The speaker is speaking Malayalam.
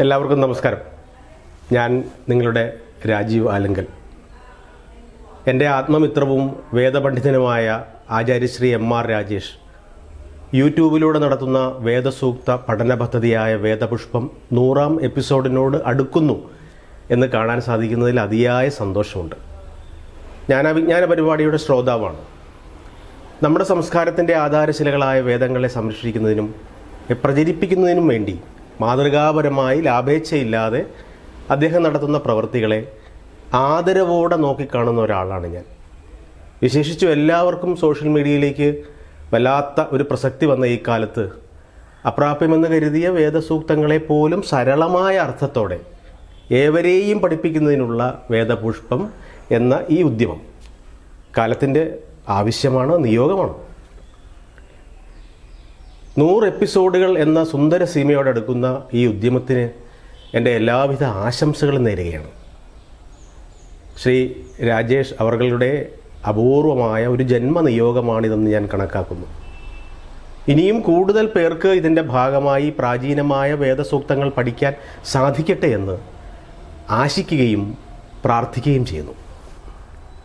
എല്ലാവർക്കും നമസ്കാരം. ഞാൻ നിങ്ങളുടെ രാജീവ് ആലങ്കൽ. എന്റെ ആത്മമിത്രവും വേദപണ്ഡിതനുമായ ആചാര്യശ്രീ എം ആർ രാജേഷ് യൂട്യൂബിലൂടെ നടത്തുന്ന വേദസൂക്ത പഠന പദ്ധതിയായ വേദപുഷ്പം നൂറാം എപ്പിസോഡിനോട് അടുക്കുന്നു എന്ന് കാണാൻ സാധിക്കുന്നതിൽ അതിയായ സന്തോഷമുണ്ട്. ഞാൻ ആ വിജ്ഞാന പരിപാടിയുടെ ശ്രോതാവാണ്. നമ്മുടെ സംസ്കാരത്തിന്റെ ആധാരശിലകളായ വേദങ്ങളെ സംരക്ഷിക്കുന്നതിനും പ്രചരിപ്പിക്കുന്നതിനും വേണ്ടി മാതൃകാപരമായി ലാഭേച്ഛയില്ലാതെ അദ്ദേഹം നടത്തുന്ന പ്രവൃത്തികളെ ആദരവോടെ നോക്കിക്കാണുന്ന ഒരാളാണ് ഞാൻ. വിശേഷിച്ചു എല്ലാവർക്കും സോഷ്യൽ മീഡിയയിലേക്ക് വല്ലാത്ത ഒരു പ്രസക്തി വന്ന ഈ കാലത്ത് അപ്രാപ്യമെന്ന് കരുതിയ വേദസൂക്തങ്ങളെ പോലും സരളമായ അർത്ഥത്തോടെ ഏവരെയും പഠിപ്പിക്കുന്നതിനുള്ള വേദപുഷ്പം എന്ന ഈ ഉദ്യമം കാലത്തിന്റെ ആവശ്യമാണ് നിയോഗമാണ്. നൂറ് എപ്പിസോഡുകൾ എന്ന സുന്ദര സീമയോടടുക്കുന്ന ഈ ഉദ്യമത്തിന് എന്റെ എല്ലാവിധ ആശംസകളും നേരുകയാണ്. ശ്രീ രാജേഷ് അവർകളുടെ അപൂർവമായ ഒരു ജന്മനിയോഗമാണിതെന്ന് ഞാൻ കണക്കാക്കുന്നു. ഇനിയും കൂടുതൽ പേർക്ക് ഇതിന്റെ ഭാഗമായി പ്രാചീനമായ വേദസൂക്തങ്ങൾ പഠിക്കാൻ സാധിക്കട്ടെ എന്ന് ആശിക്കുകയും പ്രാർത്ഥിക്കുകയും ചെയ്യുന്നു.